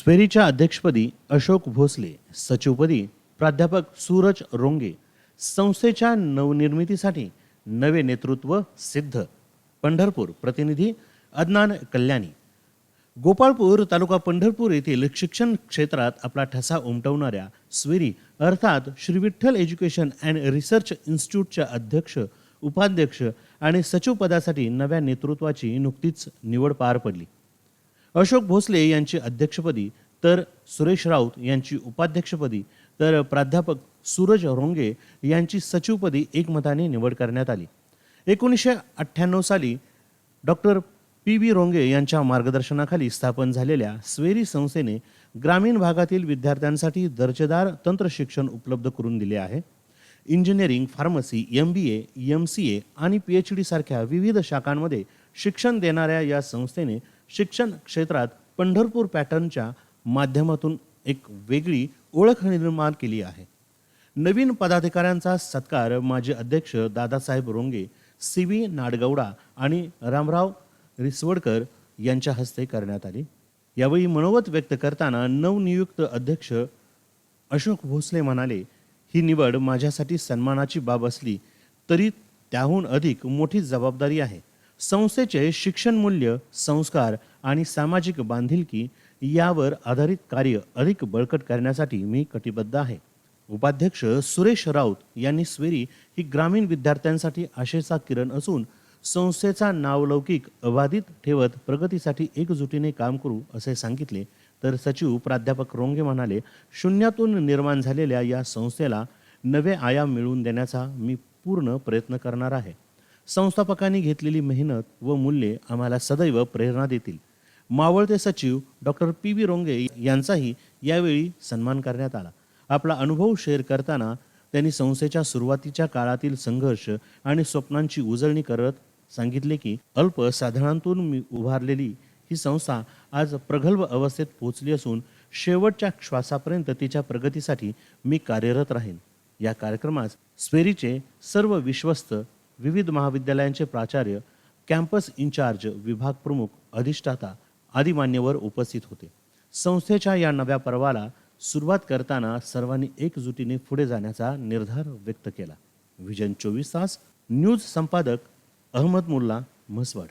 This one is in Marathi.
स्वेरीच्या अध्यक्षपदी अशोक भोसले सचिवपदी प्राध्यापक सूरज रोंगे संस्थेच्या नवनिर्मितीसाठी नवे नेतृत्व सिद्ध. पंढरपूर प्रतिनिधी अदनान कल्याणी. गोपाळपूर तालुका पंढरपूर येथील शिक्षण क्षेत्रात आपला ठसा उमटवणाऱ्या स्वेरी अर्थात Shri Vitthal education and research इन्स्टिट्यूटच्या अध्यक्ष उपाध्यक्ष आणि सचिव पदासाठी नव्या नेतृत्वाची नुकतीच निवड पार पडली. अशोक भोसले यांची अध्यक्षपदी तर सुरेश राऊत यांची उपाध्यक्षपदी तर प्राध्यापक सूरज रोंगे यांची सचिवपदी एकमताने निवड करण्यात आली. एकोणीसशे अठ्ठ्याण्णव साली डॉक्टर पी बी रोंगे यांच्या मार्गदर्शनाखाली स्थापन झालेल्या स्वेरी संस्थेने ग्रामीण भागातील विद्यार्थ्यांसाठी दर्जेदार तंत्र शिक्षण उपलब्ध करून दिले आहे. Engineering pharmacy M B A M C A आणि पी एच डी सारख्या विविध शाखांमध्ये शिक्षण देणाऱ्या या संस्थेने शिक्षण क्षेत्रात पंढरपूर पॅटर्नच्या माध्यमातून एक वेगळी ओळख निर्माण केली आहे. नवीन पदाधिकाऱ्यांचा सत्कार माजी अध्यक्ष दादासाहेब रोंगे सी व्ही नाडगौडा आणि रामराव रिसवडकर यांच्या हस्ते करण्यात आली. यावेळी मनोगत व्यक्त करताना नवनियुक्त अध्यक्ष अशोक भोसले म्हणाले ही निवड माझ्यासाठी सन्मानाची बाब असली तरी त्याहून अधिक मोठी जबाबदारी आहे. संस्थेचे शिक्षण मूल्य संस्कार आणि सामाजिक बांधिलकी यावर आधारित कार्य अधिक बळकट करण्यासाठी मी कटिबद्ध आहे. उपाध्यक्ष सुरेश राऊत यांनी स्वेरी ही ग्रामीण विद्यार्थ्यांसाठी आशेचा किरण असून संस्थेचा नावलौकिक अबाधित ठेवत प्रगतीसाठी एकजुटीने काम करू असे सांगितले तर सचिव प्राध्यापक रोंगे म्हणाले शून्यातून निर्माण झालेल्या या संस्थेला नवे आयाम मिळवून देण्याचा मी पूर्ण प्रयत्न करणार आहे. संस्थापकांनी घेतलेली मेहनत व मूल्ये आम्हाला सदैव प्रेरणा देतील. मावळते सचिव डॉक्टर पी व्ही रोंगे यांचाही यावेळी सन्मान करण्यात आला. आपला अनुभव शेअर करताना त्यांनी संस्थेच्या सुरुवातीच्या काळातील संघर्ष आणि स्वप्नांची उजळणी करत सांगितले की अल्प साधनांतून मी उभारलेली ही संस्था आज प्रगल्भ अवस्थेत पोहोचली असून शेवटच्या श्वासापर्यंत तिच्या प्रगतीसाठी मी कार्यरत राहीन. या कार्यक्रमात स्पेरीचे सर्व विश्वस्त विविध महाविद्यालयांचे प्राचार्य कॅम्पस इन्चार्ज विभाग प्रमुख अधिष्ठाता आदी मान्यवर उपस्थित होते. संस्थेच्या या नव्या पर्वाला सुरुवात करताना सर्वांनी एकजुटीने पुढे जाण्याचा निर्धार व्यक्त केला. विजन चोवीस तास न्यूज संपादक अहमद मुल्ला म्हसवड.